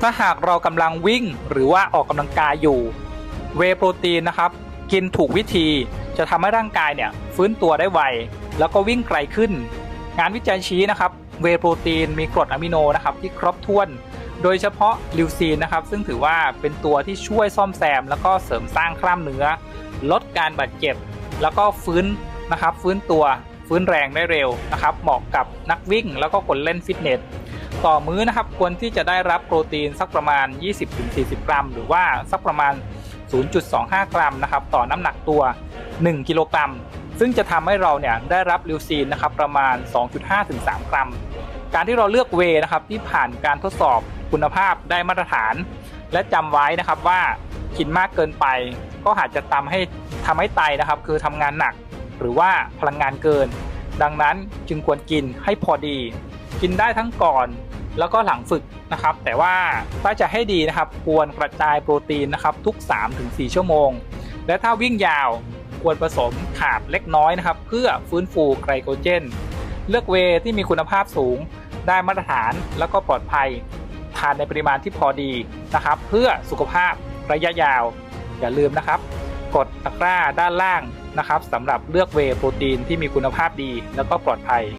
ถ้าหากเรากำลังวิ่งหรือว่าออกกำลังกายอยู่ เวโปรตีนนะครับ กินถูกวิธีจะทำให้ร่างกายเนี่ยฟื้นตัวได้ไว แล้วก็วิ่งไกลขึ้น งานวิจัยชี้นะครับ เวโปรตีนมีกรดอะมิโนนะครับที่ครบถ้วน โดยเฉพาะลิวซีนนะครับ ซึ่งถือว่าเป็นตัวที่ช่วยซ่อมแซม แล้วก็เสริมสร้างกล้ามเนื้อ ลดการบาดเจ็บ แล้วก็ฟื้นนะครับ ฟื้นตัวฟื้นแรงได้เร็วนะครับ เหมาะกับนักวิ่งแล้วก็คนเล่นฟิตเนส ต่อมื้อนะครับควรที่จะได้รับโปรตีนสักประมาณ 20-40 กรัม หรือว่าสักประมาณ 0.25 กรัมนะครับต่อน้ำหนักตัว 1 กิโลกรัม ซึ่งจะทำให้เราเนี่ยได้รับลิวซีนนะครับประมาณ 2.5-3 กรัม การที่เราเลือกเวนะครับที่ผ่านการทดสอบคุณภาพได้มาตรฐาน และจำไว้นะครับว่ากินมากเกินไป ก็อาจจะทำให้ทำให้ไตนะครับ คือทำงานหนัก หรือว่าพลังงานเกิน ดังนั้นจึงควรกินให้พอดี กินได้ทั้งก่อน แล้วก็หลังฝึกนะครับ แต่ว่าถ้าจะให้ดีนะครับ ควรกระจายโปรตีนนะครับทุก 3-4 ชั่วโมง และถ้าวิ่งยาวควรผสมขาดเล็กน้อยนะครับ เพื่อฟื้นฟูไกลโคเจน เลือกเวที่มีคุณภาพสูงได้มาตรฐานแล้วก็ปลอดภัยทานในปริมาณที่พอดีนะครับ เพื่อสุขภาพระยะยาว อย่าลืมนะครับ กดตะกร้าด้านล่างนะครับสำหรับเลือกเวโปรตีนที่มีคุณภาพดีแล้วก็ปลอดภัย